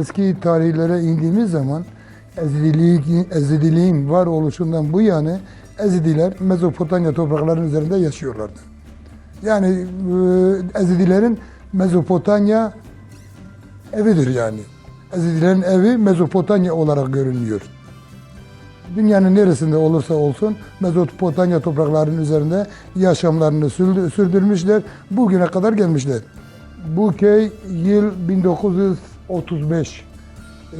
eski tarihlere indiğimiz zaman Ezidiliğin, Ezidiliğin var oluşundan bu yana Ezidiler Mezopotamya topraklarının üzerinde yaşıyorlardı. Yani e, Ezidilerin Mezopotamya evidir yani. Ezidilerin evi Mezopotamya olarak görünüyor. Dünyanın neresinde olursa olsun Mezopotamya topraklarının üzerinde yaşamlarını sürdü- sürdürmüşler. Bugüne kadar gelmişler. Bu köy yıl 1935. Ee,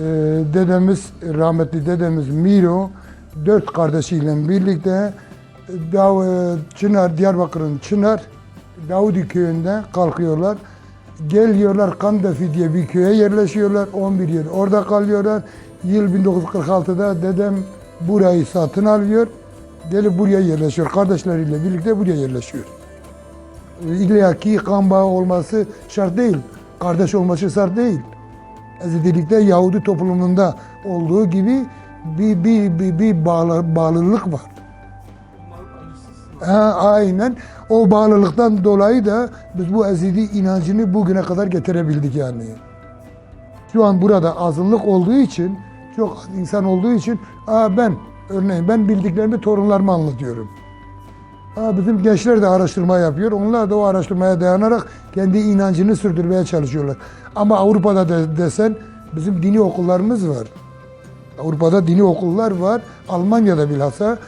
dedemiz, rahmetli dedemiz Miro, dört kardeşiyle birlikte Dav e, Çınar, Diyarbakır'ın Çınar, Davudi köyünde kalkıyorlar. Geliyorlar Kandafi diye bir köye yerleşiyorlar. 11 yıl orada kalıyorlar. Yıl 1946'da dedem burayı satın alıyor. Gelip buraya yerleşiyor. Kardeşleriyle birlikte buraya yerleşiyor. İlla ki kan bağı olması şart değil. Kardeş olması şart değil. Ezidilikte Yahudi toplumunda olduğu gibi bir, bir, bir, bir bağlı, bağlılık var. Ha, aynen. O bağlılıktan dolayı da biz bu ezidi inancını bugüne kadar getirebildik yani. Şu an burada azınlık olduğu için, çok insan olduğu için, ben, örneğin ben bildiklerimi torunlarıma anlatıyorum. Bizim gençler de araştırma yapıyor. Onlar da o araştırmaya dayanarak kendi inancını sürdürmeye çalışıyorlar. Ama Avrupa'da de, desen bizim dini okullarımız var. Avrupa'da dini okullar var. Almanya'da bilhassa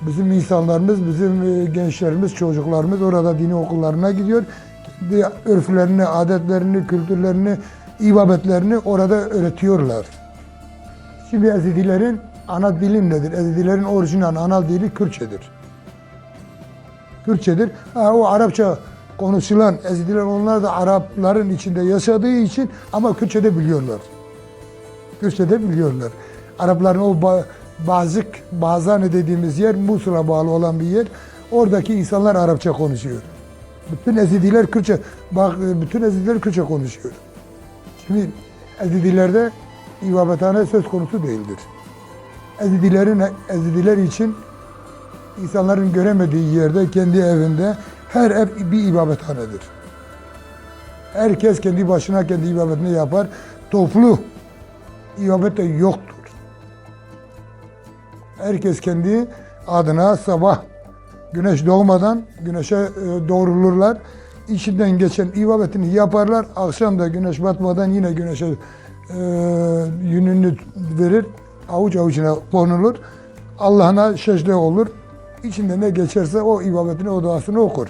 bizim insanlarımız, bizim e, gençlerimiz, çocuklarımız orada dini okullarına gidiyor. Kendi örflerini, adetlerini, kültürlerini, ibadetlerini orada öğretiyorlar. Şimdi Ezidilerin ana dili nedir? Ezidilerin orijinal ana dili Kürtçedir. Kürtçedir. Ha, o Arapça konuşulan Ezidiler onlar da Arapların içinde yaşadığı için ama Kürtçe de biliyorlar. Kürtçe de biliyorlar. Arapların o ba- Bazık, Bazane dediğimiz yer Musul'a bağlı olan bir yer. Oradaki insanlar Arapça konuşuyor. Bütün Ezidiler Kürtçe, bak bütün Ezidiler Kürtçe konuşuyor. Şimdi Ezidilerde ibadethane söz konusu değildir. Ezidilerin Ezidiler için insanların göremediği yerde, kendi evinde her ev bir ibadethanedir. Herkes kendi başına kendi ibadetini yapar. Toplu ibadet de yoktur. Herkes kendi adına sabah güneş doğmadan güneşe e, doğrulurlar. İçinden geçen ibadetini yaparlar. Akşam da güneş batmadan yine güneşe e, yününü verir. Avuç avucuna konulur. Allah'ına secde olur. İçinde ne geçerse o ibadetini, o duasını okur.